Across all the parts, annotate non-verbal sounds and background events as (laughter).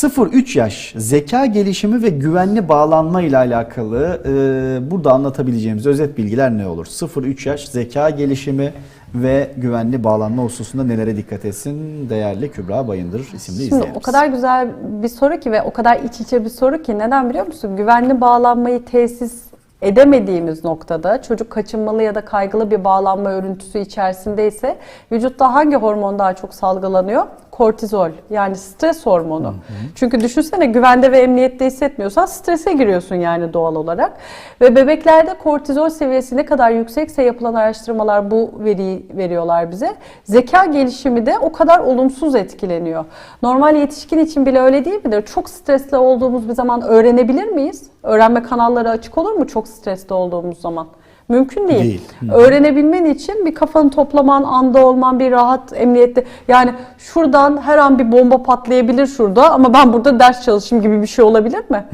0-3 yaş zeka gelişimi ve güvenli bağlanma ile alakalı e, burada anlatabileceğimiz özet bilgiler ne olur? 0-3 yaş zeka gelişimi ve güvenli bağlanma hususunda nelere dikkat etsin değerli Kübra Bayındır isimli Şimdi izleyicimiz. o kadar güzel bir soru ki ve o kadar iç içe bir soru ki neden biliyor musun? Güvenli bağlanmayı tesis edemediğimiz noktada çocuk kaçınmalı ya da kaygılı bir bağlanma örüntüsü içerisindeyse vücutta hangi hormon daha çok salgılanıyor? Kortizol yani stres hormonu. Çünkü düşünsene güvende ve emniyette hissetmiyorsan strese giriyorsun yani doğal olarak. Ve bebeklerde kortizol seviyesi ne kadar yüksekse yapılan araştırmalar bu veriyi veriyorlar bize. Zeka gelişimi de o kadar olumsuz etkileniyor. Normal yetişkin için bile öyle değil midir? Çok stresli olduğumuz bir zaman öğrenebilir miyiz? Öğrenme kanalları açık olur mu çok stresli olduğumuz zaman? Mümkün değil. Değil. Hı. Öğrenebilmen için bir kafanı toplaman, anda olman, bir rahat, emniyette. Yani şuradan her an bir bomba patlayabilir şurada ama ben burada ders çalışayım gibi bir şey olabilir mi?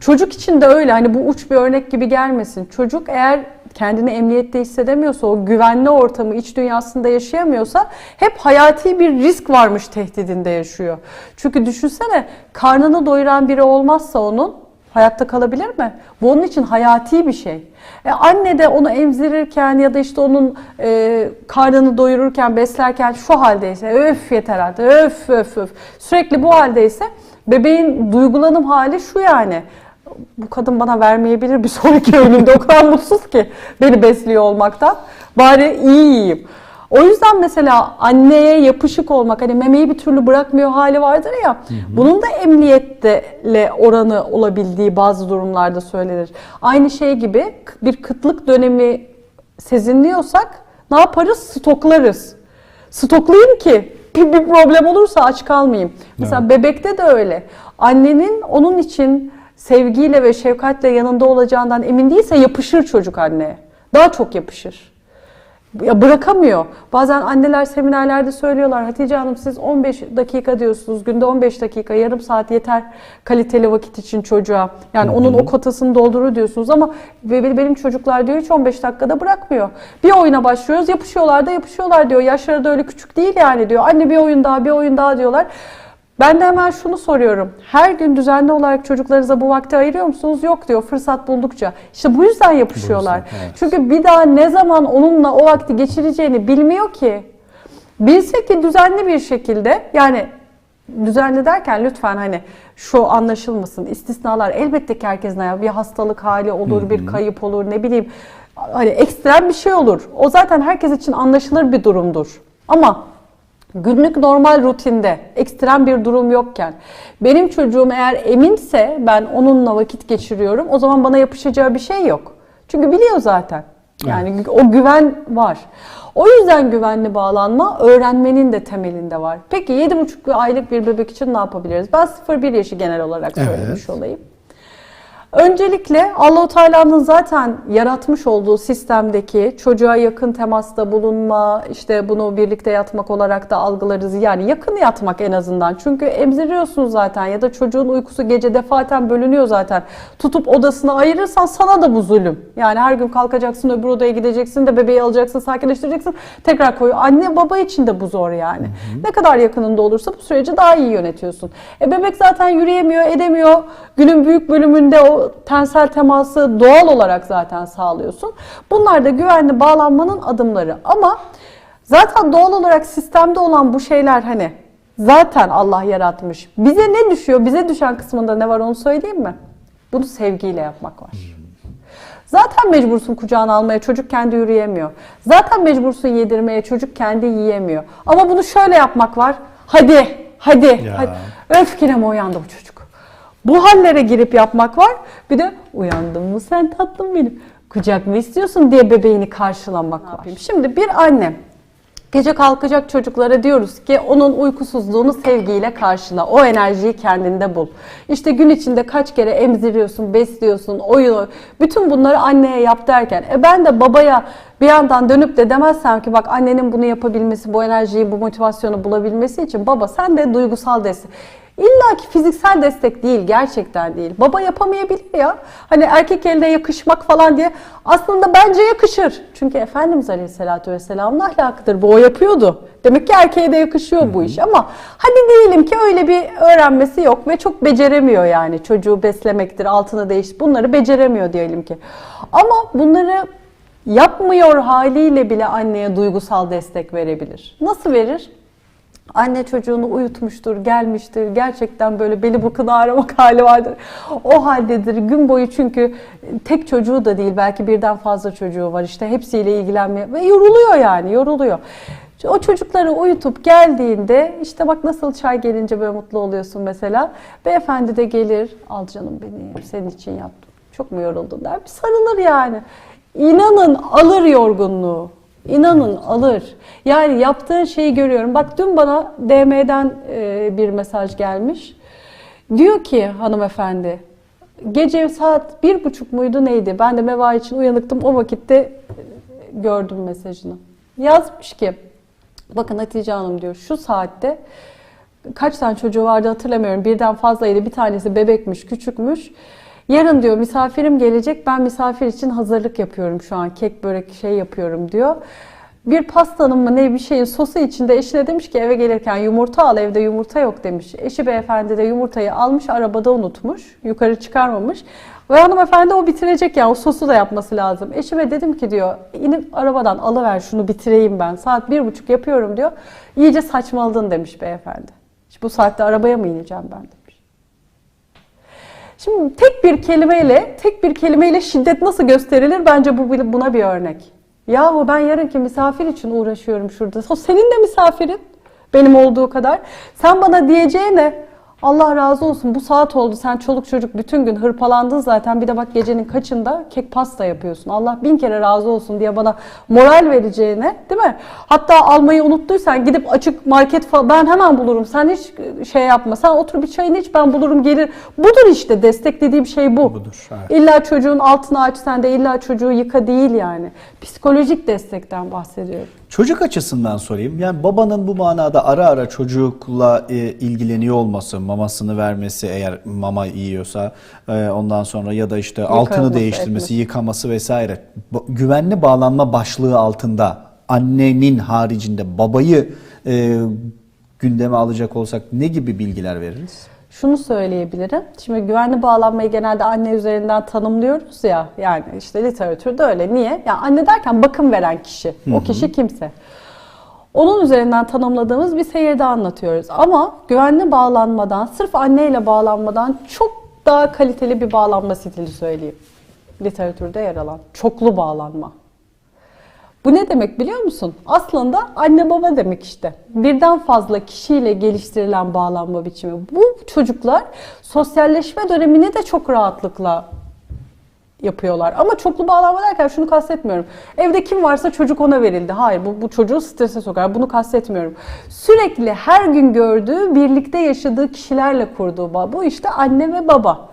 Çocuk için de öyle. Hani bu uç bir örnek gibi gelmesin. Çocuk eğer kendini emniyette hissedemiyorsa, o güvenli ortamı iç dünyasında yaşayamıyorsa hep hayati bir risk varmış tehdidinde yaşıyor. Çünkü düşünsene karnını doyuran biri olmazsa onun hayatta kalabilir mi? Bu onun için hayati bir şey. E, anne de onu emzirirken ya da işte onun e, karnını doyururken, beslerken şu haldeyse öf yeter artık öf öf öf sürekli bu haldeyse bebeğin duygulanım hali şu yani bu kadın bana vermeyebilir bir sonraki (laughs) ömrümde o kadar mutsuz ki beni besliyor olmaktan. Bari iyi yiyeyim. O yüzden mesela anneye yapışık olmak, hani memeyi bir türlü bırakmıyor hali vardır ya, bunun da emniyetle oranı olabildiği bazı durumlarda söylenir. Aynı şey gibi bir kıtlık dönemi sezinliyorsak ne yaparız? Stoklarız. Stoklayayım ki bir bir problem olursa aç kalmayayım. Mesela bebekte de öyle. Annenin onun için sevgiyle ve şefkatle yanında olacağından emin değilse yapışır çocuk anneye. Daha çok yapışır. Ya bırakamıyor. Bazen anneler seminerlerde söylüyorlar Hatice Hanım siz 15 dakika diyorsunuz. Günde 15 dakika, yarım saat yeter kaliteli vakit için çocuğa. Yani onun o kotasını doldurur diyorsunuz ama benim çocuklar diyor hiç 15 dakikada bırakmıyor. Bir oyuna başlıyoruz yapışıyorlar da yapışıyorlar diyor. Yaşları da öyle küçük değil yani diyor. Anne bir oyun daha, bir oyun daha diyorlar. Ben de hemen şunu soruyorum. Her gün düzenli olarak çocuklarınıza bu vakti ayırıyor musunuz? Yok diyor fırsat buldukça. İşte bu yüzden yapışıyorlar. Bu yüzden, evet. Çünkü bir daha ne zaman onunla o vakti geçireceğini bilmiyor ki. Bilse ki düzenli bir şekilde yani düzenli derken lütfen hani şu anlaşılmasın. istisnalar elbette ki herkesin hayatı bir hastalık hali olur, bir kayıp olur ne bileyim. Hani ekstrem bir şey olur. O zaten herkes için anlaşılır bir durumdur. Ama günlük normal rutinde ekstrem bir durum yokken benim çocuğum eğer eminse ben onunla vakit geçiriyorum o zaman bana yapışacağı bir şey yok. Çünkü biliyor zaten. Yani o güven var. O yüzden güvenli bağlanma öğrenmenin de temelinde var. Peki 7,5 aylık bir bebek için ne yapabiliriz? Ben 0-1 yaşı genel olarak söylemiş olayım. Öncelikle Allahu Teala'nın zaten yaratmış olduğu sistemdeki çocuğa yakın temasta bulunma, işte bunu birlikte yatmak olarak da algılarız. Yani yakın yatmak en azından. Çünkü emziriyorsun zaten ya da çocuğun uykusu gece defaten bölünüyor zaten. Tutup odasına ayırırsan sana da bu zulüm. Yani her gün kalkacaksın öbür odaya gideceksin de bebeği alacaksın, sakinleştireceksin. Tekrar koyu. Anne baba için de bu zor yani. Ne kadar yakınında olursa bu süreci daha iyi yönetiyorsun. E bebek zaten yürüyemiyor, edemiyor. Günün büyük bölümünde o tensel teması doğal olarak zaten sağlıyorsun. Bunlar da güvenli bağlanmanın adımları. Ama zaten doğal olarak sistemde olan bu şeyler hani zaten Allah yaratmış. Bize ne düşüyor? Bize düşen kısmında ne var onu söyleyeyim mi? Bunu sevgiyle yapmak var. Zaten mecbursun kucağına almaya, çocuk kendi yürüyemiyor. Zaten mecbursun yedirmeye, çocuk kendi yiyemiyor. Ama bunu şöyle yapmak var. Hadi, hadi, Ya. hadi. Öfkeleme uyandı bu çocuk. Bu hallere girip yapmak var. Bir de uyandın mı sen tatlım benim. Kucak mı istiyorsun diye bebeğini karşılamak var. Şimdi bir anne Gece kalkacak çocuklara diyoruz ki onun uykusuzluğunu sevgiyle karşıla. O enerjiyi kendinde bul. İşte gün içinde kaç kere emziriyorsun, besliyorsun, oyun, bütün bunları anneye yap derken. E ben de babaya bir yandan dönüp de demezsem ki bak annenin bunu yapabilmesi, bu enerjiyi, bu motivasyonu bulabilmesi için baba sen de duygusal destek. İlla ki fiziksel destek değil, gerçekten değil. Baba yapamayabilir ya. Hani erkek eline yakışmak falan diye. Aslında bence yakışır. Çünkü Efendimiz Aleyhisselatü Vesselam'ın ahlakıdır. Bu o yapıyordu. Demek ki erkeğe de yakışıyor bu iş ama hadi diyelim ki öyle bir öğrenmesi yok ve çok beceremiyor yani çocuğu beslemektir, altını değiş bunları beceremiyor diyelim ki. Ama bunları yapmıyor haliyle bile anneye duygusal destek verebilir. Nasıl verir? Anne çocuğunu uyutmuştur, gelmiştir. Gerçekten böyle beli bukunu ağrımak (laughs) hali vardır. O haldedir. Gün boyu çünkü tek çocuğu da değil belki birden fazla çocuğu var işte hepsiyle ilgilenmeye ve yoruluyor yani yoruluyor. O çocukları uyutup geldiğinde işte bak nasıl çay gelince böyle mutlu oluyorsun mesela. Beyefendi de gelir al canım beni senin için yaptım. Çok mu yoruldun der bir sarılır yani. İnanın alır yorgunluğu. İnanın alır. Yani yaptığı şeyi görüyorum. Bak dün bana DM'den e, bir mesaj gelmiş. Diyor ki hanımefendi, gece saat bir buçuk muydu neydi? Ben de meva için uyanıktım. O vakitte e, gördüm mesajını. Yazmış ki, bakın Hatice Hanım diyor şu saatte kaç tane çocuğu vardı hatırlamıyorum. Birden fazlaydı. Bir tanesi bebekmiş, küçükmüş. Yarın diyor misafirim gelecek. Ben misafir için hazırlık yapıyorum şu an. Kek, börek şey yapıyorum diyor. Bir pastanın mı ne bir şeyin sosu içinde eşine demiş ki eve gelirken yumurta al evde yumurta yok demiş. Eşi beyefendi de yumurtayı almış arabada unutmuş. Yukarı çıkarmamış. Ve hanımefendi o bitirecek ya o sosu da yapması lazım. Eşime dedim ki diyor inip arabadan alıver şunu bitireyim ben. Saat bir buçuk yapıyorum diyor. İyice saçmaladın demiş beyefendi. İşte bu saatte arabaya mı ineceğim ben demiş. Şimdi tek bir kelimeyle, tek bir kelimeyle şiddet nasıl gösterilir? Bence bu buna bir örnek. Yahu ben yarınki misafir için uğraşıyorum şurada. O senin de misafirin. Benim olduğu kadar. Sen bana diyeceğine Allah razı olsun bu saat oldu sen çoluk çocuk bütün gün hırpalandın zaten bir de bak gecenin kaçında kek pasta yapıyorsun. Allah bin kere razı olsun diye bana moral vereceğine değil mi? Hatta almayı unuttuysan gidip açık market falan ben hemen bulurum. Sen hiç şey yapma. Sen otur bir çayını iç ben bulurum gelir. Budur işte desteklediğim şey bu. Budur, evet. İlla çocuğun altını aç sen de illa çocuğu yıka değil yani. Psikolojik destekten bahsediyorum. Çocuk açısından sorayım. Yani babanın bu manada ara ara çocukla e, ilgileniyor olması, mamasını vermesi eğer mama yiyorsa e, ondan sonra ya da işte altını Yıkaması, değiştirmesi, etmesi. yıkaması vesaire. Ba- güvenli bağlanma başlığı altında annenin haricinde babayı e, gündeme alacak olsak ne gibi bilgiler veririz? Şunu söyleyebilirim. Şimdi güvenli bağlanmayı genelde anne üzerinden tanımlıyoruz ya. Yani işte literatürde öyle. Niye? Ya anne derken bakım veren kişi. O kişi kimse. Onun üzerinden tanımladığımız bir seyirde anlatıyoruz. Ama güvenli bağlanmadan, sırf anneyle bağlanmadan çok daha kaliteli bir bağlanma stili söyleyeyim. Literatürde yer alan. Çoklu bağlanma. Bu ne demek biliyor musun? Aslında anne baba demek işte. Birden fazla kişiyle geliştirilen bağlanma biçimi. Bu çocuklar sosyalleşme dönemini de çok rahatlıkla yapıyorlar. Ama çoklu bağlanma derken şunu kastetmiyorum. Evde kim varsa çocuk ona verildi. Hayır bu, bu çocuğu strese sokar. Bunu kastetmiyorum. Sürekli her gün gördüğü, birlikte yaşadığı kişilerle kurduğu bağ. Bu işte anne ve baba.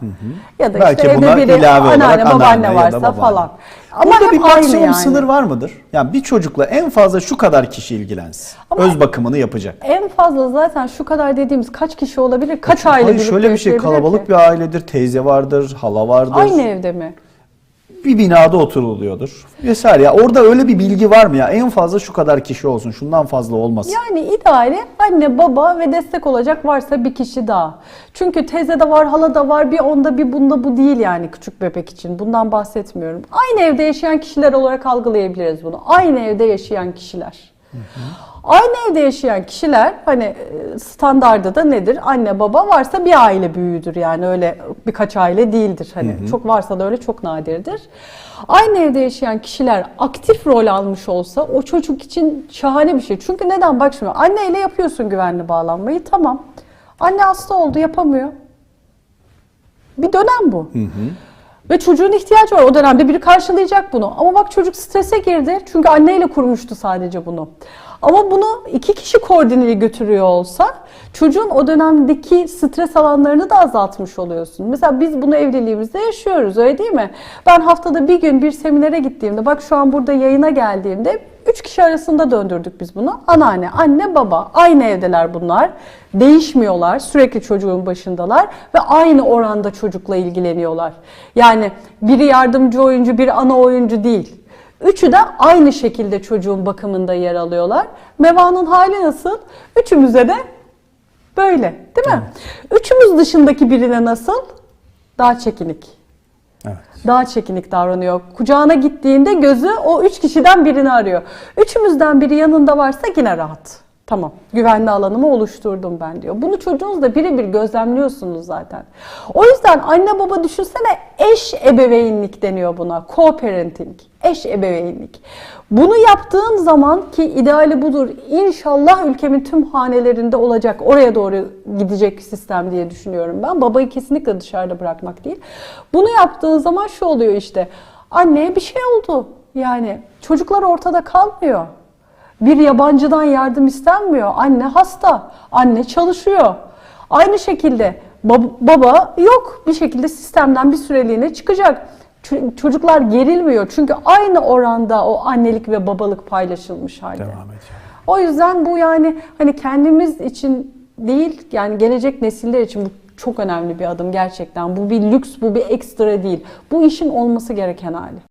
Ya da Belki işte evde biri ilave anneanne, babaanne ya da varsa babaanne. falan. Ama Burada bir maksimum yani. sınır var mıdır? Yani bir çocukla en fazla şu kadar kişi ilgilensin. Ama- Öz bakımını yapacak. En fazla zaten şu kadar dediğimiz kaç kişi olabilir? Kaç aile Hayır şöyle bir şey kalabalık ki? bir ailedir, teyze vardır, hala vardır. Aynı evde mi? Bir binada oturuluyordur. Vesaire ya orada öyle bir bilgi var mı ya? En fazla şu kadar kişi olsun, şundan fazla olmasın. Yani ideali anne, baba ve destek olacak varsa bir kişi daha. Çünkü teyze de var, hala da var, bir onda bir bunda bu değil yani küçük bebek için. Bundan bahsetmiyorum. Aynı evde yaşayan kişiler olarak algılayabiliriz bunu. Aynı evde yaşayan kişiler. Aynı evde yaşayan kişiler hani e, standardı da nedir? Anne baba varsa bir aile büyüğüdür yani öyle birkaç aile değildir. Hani çok varsa da öyle çok nadirdir. Aynı evde yaşayan kişiler aktif rol almış olsa o çocuk için şahane bir şey. Çünkü neden? Bak şimdi anneyle yapıyorsun güvenli bağlanmayı tamam. Anne hasta oldu yapamıyor. Bir dönem bu. Ve çocuğun ihtiyacı var. O dönemde biri karşılayacak bunu. Ama bak çocuk strese girdi. Çünkü anneyle kurmuştu sadece bunu. Ama bunu iki kişi koordineli götürüyor olsa çocuğun o dönemdeki stres alanlarını da azaltmış oluyorsun. Mesela biz bunu evliliğimizde yaşıyoruz öyle değil mi? Ben haftada bir gün bir seminere gittiğimde bak şu an burada yayına geldiğimde üç kişi arasında döndürdük biz bunu. Anneanne, anne, baba. Aynı evdeler bunlar. Değişmiyorlar. Sürekli çocuğun başındalar ve aynı oranda çocukla ilgileniyorlar. Yani biri yardımcı oyuncu, biri ana oyuncu değil. Üçü de aynı şekilde çocuğun bakımında yer alıyorlar. Meva'nın hali nasıl? Üçümüze de böyle değil mi? Üçümüz dışındaki birine nasıl? Daha çekinik. Evet. Daha çekinik davranıyor. Kucağına gittiğinde gözü o üç kişiden birini arıyor. Üçümüzden biri yanında varsa yine rahat. Tamam, güvenli alanımı oluşturdum ben diyor. Bunu çocuğunuz da birebir gözlemliyorsunuz zaten. O yüzden anne baba düşünsene eş ebeveynlik deniyor buna. Co-parenting, eş ebeveynlik. Bunu yaptığın zaman ki ideali budur. İnşallah ülkemin tüm hanelerinde olacak. Oraya doğru gidecek sistem diye düşünüyorum ben. Babayı kesinlikle dışarıda bırakmak değil. Bunu yaptığın zaman şu oluyor işte. Anneye bir şey oldu. Yani çocuklar ortada kalmıyor. Bir yabancıdan yardım istenmiyor. Anne hasta, anne çalışıyor. Aynı şekilde bab- baba yok bir şekilde sistemden bir süreliğine çıkacak. Çocuklar gerilmiyor çünkü aynı oranda o annelik ve babalık paylaşılmış halde. Devam ediyor. O yüzden bu yani hani kendimiz için değil yani gelecek nesiller için bu çok önemli bir adım gerçekten. Bu bir lüks, bu bir ekstra değil. Bu işin olması gereken hali.